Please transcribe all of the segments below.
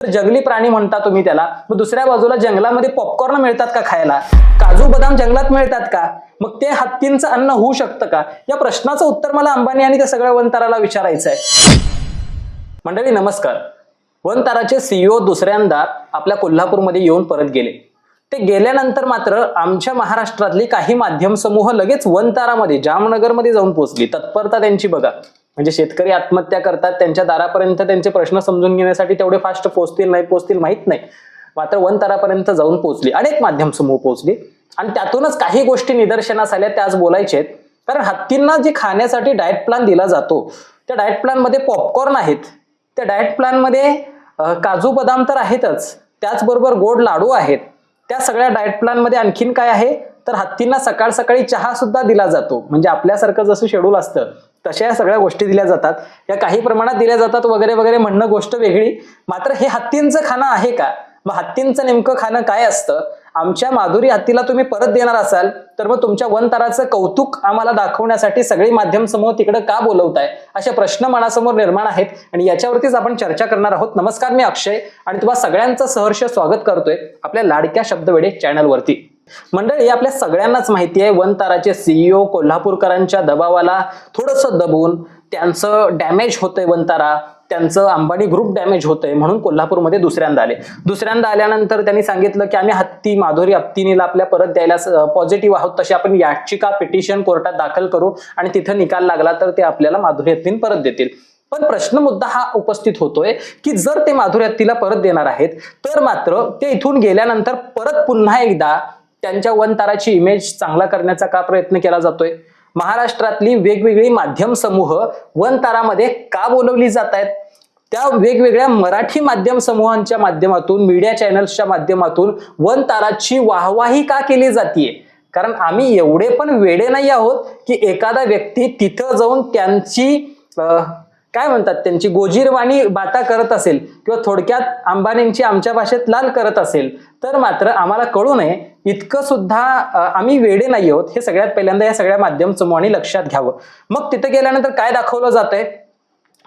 जंगली प्राणी म्हणता तुम्ही त्याला. मग दुसऱ्या बाजूला जंगलामध्ये पॉपकॉर्न मिळतात का खायला? काजू बदाम जंगलात मिळतात का? मग ते हत्तींचं अन्न होऊ शकतं का? या प्रश्नाचं उत्तर मला अंबानी आणि त्या सगळ्या वनताराला विचारायचं आहे मंडळी नमस्कार. वनताराचे सीईओ दुसऱ्यांदा आपल्या कोल्हापूरमध्ये येऊन परत गेले. ते गेल्यानंतर मात्र आमच्या महाराष्ट्रातली काही माध्यम समूह लगेच वनतारामध्ये जामनगरमध्ये जाऊन पोहोचली. तत्परता त्यांची बघा. म्हणजे शेतकरी आत्महत्या करतात त्यांच्या दारापर्यंत त्यांचे प्रश्न समजून घेण्यासाठी तेवढे फास्ट पोहोचतील नाही पोहोचतील माहीत नाही. मात्र वनतारापर्यंत जाऊन पोहोचली अनेक माध्यम समूह पोहोचली आणि त्यातूनच काही गोष्टी निदर्शनास आल्या त्याच बोलायचे आहेत. कारण हत्तींना जे खाण्यासाठी डाएट प्लॅन दिला जातो त्या डाएट प्लॅनमध्ये पॉपकॉर्न आहेत. त्या डाएट प्लॅनमध्ये काजू बदाम तर आहेतच. त्याचबरोबर गोड लाडू आहेत. त्या सगळ्या डाएट प्लॅनमध्ये आणखीन काय आहे? तर हत्तींना सकाळ सकाळी चहा सुद्धा दिला जातो. म्हणजे आपल्यासारखं जसं शेड्यूल असतं तशा या सगळ्या गोष्टी दिल्या जातात. या काही प्रमाणात दिल्या जातात वगैरे वगैरे म्हणणं गोष्ट वेगळी. मात्र हे हत्तींचं खाणं आहे का? मग हत्तींचं नेमकं खाणं काय असतं? आमच्या माधुरी हत्तीला तुम्ही परत देणार असाल तर मग तुमच्या वनताराचं कौतुक आम्हाला दाखवण्यासाठी सगळी माध्यम समूह तिकडे का बोलवताय? असे प्रश्न मनासमोर निर्माण आहेत आणि याच्यावरतीच आपण चर्चा करणार आहोत. नमस्कार मी अक्षय आणि तुम्हाला सगळ्यांचं सहर्ष स्वागत करतोय आपल्या लाडक्या शब्दवेडे चॅनलवरती. मंडळी आपल्या सगळ्यांनाच माहिती आहे. वनताराचे सीईओ कोल्हापूरकरांच्या दबावाला थोडंसं दबून त्यांचं डॅमेज होतंय वनतारा. त्यांचं अंबानी ग्रुप डॅमेज होतंय म्हणून कोल्हापूरमध्ये दुसऱ्यांदा आले. दुसऱ्यांदा आल्यानंतर त्यांनी सांगितलं की आम्ही हत्ती माधुरी हत्तीनीला आपल्या परत द्यायला पॉझिटिव्ह आहोत. तशी आपण याचिका पिटिशन कोर्टात दाखल करू आणि तिथं निकाल लागला तर ते आपल्याला माधुरी हत्तीन परत देतील. पण प्रश्न मुद्दा हा उपस्थित होतोय की जर ते माधुरी हत्तीला परत देणार आहेत तर मात्र ते इथून गेल्यानंतर परत पुन्हा एकदा त्यांच्या वनताराची इमेज चांगला करण्याचा का प्रयत्न केला जातोय? महाराष्ट्रातली वेगवेगळी माध्यम समूह वनतारामध्ये का बोलवली जात आहेत? त्या वेगवेगळ्या मराठी माध्यम समूहांच्या माध्यमातून मीडिया चॅनल्सच्या माध्यमातून वनताराची वाहवाही का केली जाते कारण आम्ही एवढे पण वेडे नाही आहोत की एखादा व्यक्ती तिथं जाऊन त्यांची काय म्हणतात त्यांची? गोजीरवाणी बाता करत असेल किंवा थोडक्यात अंबानींची आमच्या भाषेत लाल करत असेल तर मात्र आम्हाला कळू नये इतकं सुद्धा आम्ही वेडे नाही आहोत. हे सगळ्यात पहिल्यांदा या सगळ्या माध्यम समूहांनी लक्षात घ्यावं. मग तिथं गेल्यानंतर काय दाखवलं जातंय?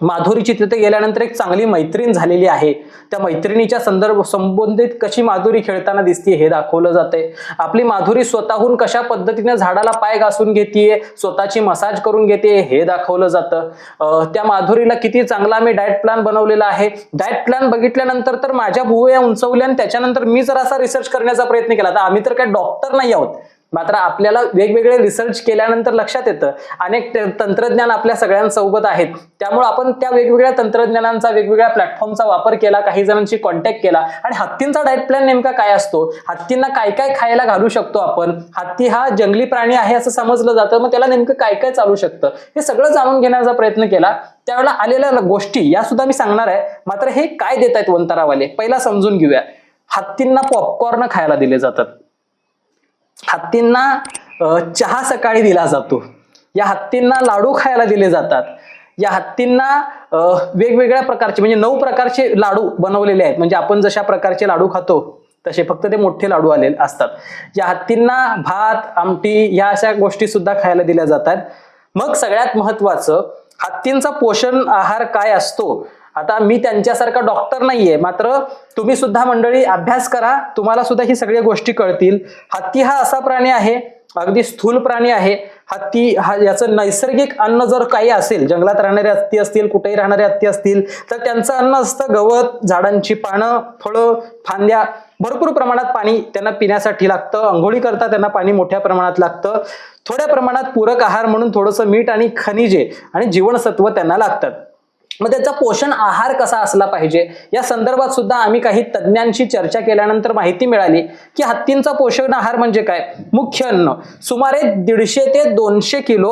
माधुरीची तिथे गेल्यानंतर एक चांगली मैत्रीण झालेली आहे. त्या मैत्रिणीच्या संदर्भ संबंधित कशी माधुरी खेळताना दिसते हे दाखवलं जातंय. आपली माधुरी स्वतःहून कशा पद्धतीने झाडाला पाय घासून घेते स्वतःची मसाज करून घेते हे दाखवलं जातं. त्या माधुरीला किती चांगला आम्ही डाएट प्लॅन बनवलेला आहे. डाएट प्लॅन बघितल्यानंतर तर माझ्या भुवया उंचवल्या आणि त्याच्यानंतर मी जर असा रिसर्च करण्याचा प्रयत्न केला. तर आम्ही तर काय डॉक्टर नाही आहोत. मात्र आपल्याला वेगवेगळे रिसर्च केल्यानंतर लक्षात येतं. अनेक तंत्रज्ञान आपल्या सगळ्यांसोबत आहेत. त्यामुळे आपण त्या वेगवेगळ्या तंत्रज्ञानांचा वेगवेगळ्या प्लॅटफॉर्मचा वापर केला काही जणांशी कॉन्टॅक्ट केला. आणि हत्तींचा डाएट प्लॅन नेमका काय असतो? हत्तींना काय काय खायला घालू शकतो आपण? हत्ती हा जंगली प्राणी आहे असं समजलं जातं. मग त्याला नेमकं काय काय चालू शकतं? हे सगळं जाणून घेण्याचा प्रयत्न केला. त्यावेळेला आलेल्या गोष्टी या सुद्धा मी सांगणार आहे. मात्र हे काय देत आहेत वंतारावाले? पहिला समजून घेऊया. हत्तींना पॉपकॉर्न खायला दिले जातात. हत्तींना चहा सकाळी दिला जातो. या हत्तींना लाडू खायला दिले जातात. या हत्तींना वेगवेगळ्या प्रकारचे म्हणजे नऊ प्रकारचे लाडू बनवलेले आहेत. म्हणजे आपण जशा प्रकारचे लाडू खातो तसे फक्त ते मोठे लाडू आलेले असतात. या हत्तींना भात आमटी या अशा गोष्टी सुद्धा खायला दिल्या जातात. मग सगळ्यात महत्वाचं हत्तींचा पोषण आहार काय असतो? आता मी त्यांच्यासारखा डॉक्टर नाहीये मात्र तुम्ही सुद्धा मंडळी अभ्यास करा तुम्हाला सुद्धा ही सगळ्या गोष्टी कळतील. हत्ती हा असा प्राणी आहे अगदी स्थूल प्राणी आहे. हत्ती हा याचं नैसर्गिक अन्न जर काही असेल जंगलात राहणारे हत्ती असतील कुठेही राहणारे हत्ती असतील तर त्यांचं अन्न असतं गवत झाडांची पानं फळं फांद्या. भरपूर प्रमाणात पाणी त्यांना पिण्यासाठी लागतं. अंघोळी करता त्यांना पाणी मोठ्या प्रमाणात लागतं. थोड्या प्रमाणात पूरक आहार म्हणून थोडंसं मीठ आणि खनिजे आणि जीवनसत्व त्यांना लागतात. मग त्याचा पोषण आहार कसा असला पाहिजे? या संदर्भात सुद्धा आम्ही काही तज्ज्ञांशी चर्चा केल्यानंतर माहिती मिळाली की हत्तींचा पोषण आहार म्हणजे काय? मुख्य अन्न. सुमारे दीडशे ते दोनशे किलो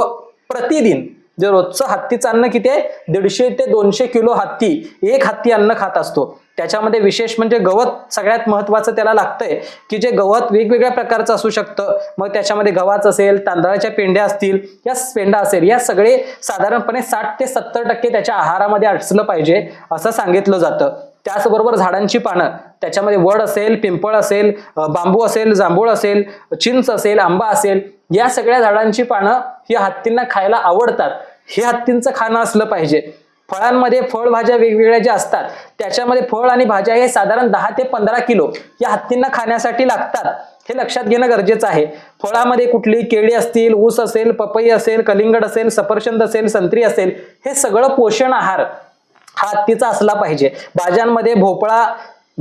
प्रतिदिन. जे रोजचं हत्तीचं अन्न किती आहे? दीडशे ते दोनशे किलो हत्ती. एक हत्ती अन्न खात असतो. त्याच्यामध्ये विशेष म्हणजे गवत सगळ्यात महत्वाचं त्याला लागतंय की जे गवत वेगवेगळ्या प्रकारचं असू शकतं. मग त्याच्यामध्ये गव्हाचं असेल तांदळाच्या पेंड्या असतील या पेंडा असेल या सगळे साधारणपणे साठ ते सत्तर टक्के त्याच्या आहारामध्ये अडचलं पाहिजे असं सांगितलं जातं. त्याचबरोबर झाडांची पानं त्याच्यामध्ये वड असेल पिंपळ असेल बांबू असेल जांभूळ असेल चिंच असेल आंबा असेल या सगळ्या झाडांची पानं ही हत्तींना खायला आवडतात. हे हत्तींचं खाणं असलं पाहिजे. फळांमध्ये फळभाज्या वेगवेगळ्या ज्या असतात त्याच्यामध्ये फळ आणि भाज्या हे साधारण दहा ते पंधरा किलो या हत्तींना खाण्यासाठी लागतात. हे लक्षात घेणं गरजेचं आहे. फळामध्ये कुठली केळी असतील ऊस असेल पपई असेल कलिंगड असेल सफरचंद असेल संत्री असेल हे सगळं पोषण आहार हा हत्तीचा असला पाहिजे. भाज्यांमध्ये भोपळा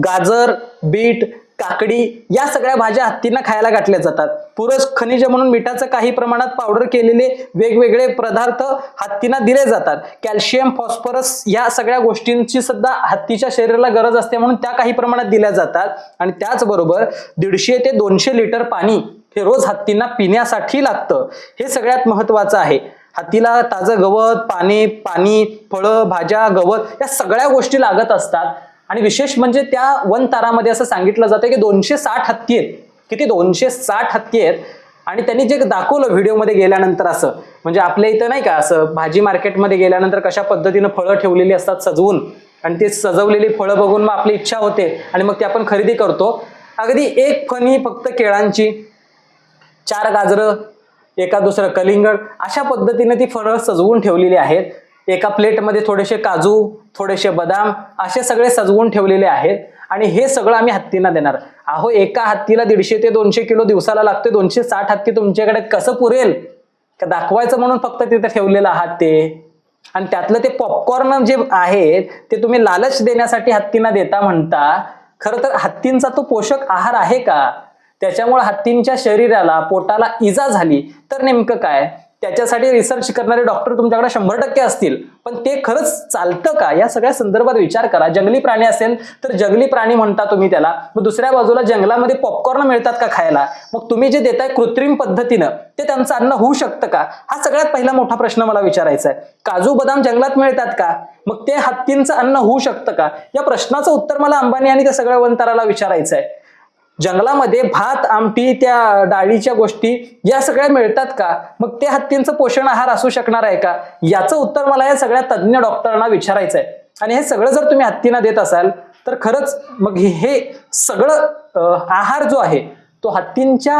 गाजर बीट काकडी या सगळ्या भाज्या हत्तींना खायला घातल्या जातात. पुरस खनिज म्हणून मिठाचं काही प्रमाणात पावडर केलेले वेगवेगळे पदार्थ हत्तींना दिले जातात. कॅल्शियम फॉस्फरस या सगळ्या गोष्टींची सुद्धा हत्तीच्या शरीराला गरज असते म्हणून त्या काही प्रमाणात दिल्या जातात. आणि त्याचबरोबर दीडशे ते दोनशे लिटर पाणी हे रोज हत्तींना पिण्यासाठी लागतं. हे सगळ्यात महत्वाचं आहे. हत्तीला ताजं गवत पाने पाणी फळं भाज्या गवत या सगळ्या गोष्टी लागत असतात. आणि विशेष म्हणजे त्या वन तारामध्ये असं सांगितलं जातं की दोनशे साठ हत्ती आहेत. किती? दोनशे साठ हत्ती आहेत. आणि त्यांनी जे दाखवलं व्हिडिओमध्ये गेल्यानंतर असं म्हणजे आपल्या इथं नाही का असं भाजी मार्केटमध्ये गेल्यानंतर कशा पद्धतीनं फळं ठेवलेली असतात सजवून. आणि ते सजवलेली फळं बघून मग आपली इच्छा होते आणि मग ती आपण खरेदी करतो. अगदी एक फणी फक्त केळांची चार गाजरं एका दुसरं कलिंगड अशा पद्धतीने ती फळं सजवून ठेवलेली आहेत. एका प्लेटमध्ये थोडेसे काजू थोडेसे बदाम असे सगळे सजवून ठेवलेले आहेत. आणि हे सगळं आम्ही हत्तींना देणार. अहो एका हत्तीला दीडशे ते दोनशे किलो दिवसाला लागते. दोनशे साठ हत्ती तुमच्याकडे कसं पुरेल? का दाखवायचं म्हणून फक्त तिथे ठेवलेलं आहात ते? आणि त्यातलं ते पॉपकॉर्न जे आहे ते तुम्ही लालच देण्यासाठी हत्तींना देता म्हणता. खरं तर हत्तींचा तो पोषक आहार आहे का? त्याच्यामुळे हत्तींच्या शरीराला पोटाला इजा झाली. तर नेमकं काय? त्याच्यासाठी रिसर्च करणारे डॉक्टर तुमच्याकडे शंभर टक्के असतील. पण ते खरंच चालतं का? या सगळ्या संदर्भात विचार करा. जंगली प्राणी असेल तर जंगली प्राणी म्हणता तुम्ही त्याला. मग दुसऱ्या बाजूला जंगलामध्ये पॉपकॉर्न मिळतात का खायला? मग तुम्ही जे देताय कृत्रिम पद्धतीनं ते त्यांचं अन्न होऊ शकतं का? हा सगळ्यात पहिला मोठा प्रश्न मला विचारायचा आहे. काजू बदाम जंगलात मिळतात का? मग ते हत्तींचं अन्न होऊ शकतं का? या प्रश्नाचं उत्तर मला अंबानी आणि त्या सगळ्या वंताराला विचारायचं आहे. जंगलामध्ये भात आमटी त्या डाळीच्या गोष्टी या सगळ्या मिळतात का? मग ते हत्तींचं पोषण आहार असू शकणार आहे का? याचं उत्तर मला या सगळ्या तज्ज्ञ डॉक्टरांना विचारायचं आहे आणि हे सगळं जर तुम्ही हत्तींना देत असाल तर खरंच मग हे- सगळं आहार जो आहे तो हत्तींच्या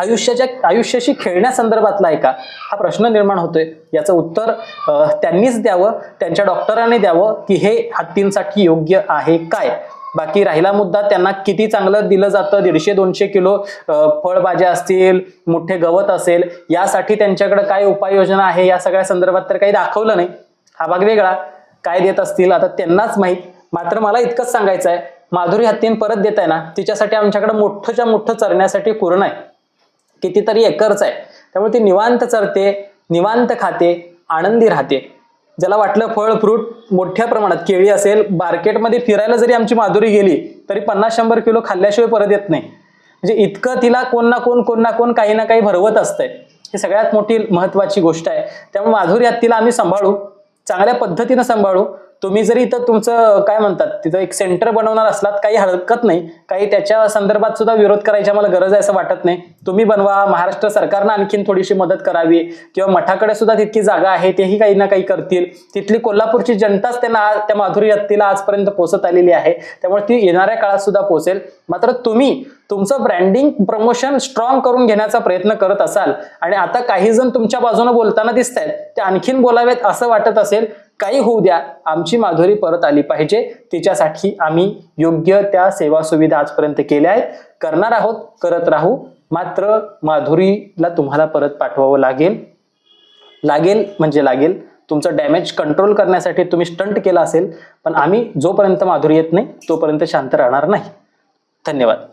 आयुष्याच्या आयुष्याशी खेळण्यासंदर्भातला आहे का? हा प्रश्न निर्माण होतोय. याचं उत्तर त्यांनीच द्यावं त्यांच्या डॉक्टरांनी द्यावं की हे हत्तींसाठी योग्य आहे काय? बाकी राहिला मुद्दा त्यांना किती चांगलं दिलं जातं? दीडशे दोनशे किलो फळभाज्या असतील मोठे गवत असेल यासाठी त्यांच्याकडे काय उपाययोजना आहे? या सगळ्या संदर्भात तर काही दाखवलं नाही. हा भाग वेगळा. काय देत असतील? आता त्यांनाच माहीत. मात्र मला इतकंच सांगायचं आहे माधुरी हत्तीन परत देत आहे ना तिच्यासाठी आमच्याकडे मोठंच्या मोठं चरण्यासाठी कुरण आहे. कितीतरी एकरच आहे. त्यामुळे ती निवांत चरते निवांत खाते आनंदी राहते. ज्याला वाटलं फळ फ्रूट मोठ्या प्रमाणात केळी असेल मार्केटमध्ये फिरायला जरी आमची माधुरी गेली तरी पन्नास शंभर किलो खाल्ल्याशिवाय परत येत नाही. म्हणजे इतकं तिला कोण ना कोण कोण ना कोण काही ना काही भरवत असतंय. ही सगळ्यात मोठी महत्वाची गोष्ट आहे. त्यामुळे माधुरी हत्तीला आम्ही सांभाळू. चांगल्या पद्धतीनं सांभाळू. तुम्ही जरी इथं तुमचं काय म्हणतात तिथं एक सेंटर बनवणार असलात काही हरकत नाही. काही त्याच्या संदर्भात सुद्धा विरोध करायची आम्हाला गरज आहे असं वाटत नाही. तुम्ही बनवा. महाराष्ट्र सरकारनं आणखीन थोडीशी मदत करावी. किंवा मठाकडे सुद्धा तितकी जागा आहे तेही काही ना काही करतील. तिथली कोल्हापूरची जनताच त्यांना त्या माधुरी हत्तीला आजपर्यंत पोचत आलेली आहे. त्यामुळे ती येणाऱ्या काळात सुद्धा पोचेल मात्र तुम्ही तुमचं ब्रँडिंग प्रमोशन स्ट्रॉंग करून घेण्याचा प्रयत्न करत असाल आणि आता काही जण तुमच्या बाजूने बोलताना दिसत आहेत ते आणखीन बोलावेत असं वाटत असेल काही होऊ द्या आमची माधुरी परत आली पाहिजे. तिच्यासाठी आम्ही योग्य त्या सेवा सुविधा आजपर्यंत केल्या आहेत. करणार आहोत करत राहू. मात्र माधुरीला तुम्हाला परत पाठवावं लागेल. लागेल म्हणजे लागेल. तुमचं डॅमेज कंट्रोल करण्यासाठी तुम्ही स्टंट केला असेल पण आम्ही जोपर्यंत माधुरी येत नाही तोपर्यंत शांत राहणार नाही. धन्यवाद.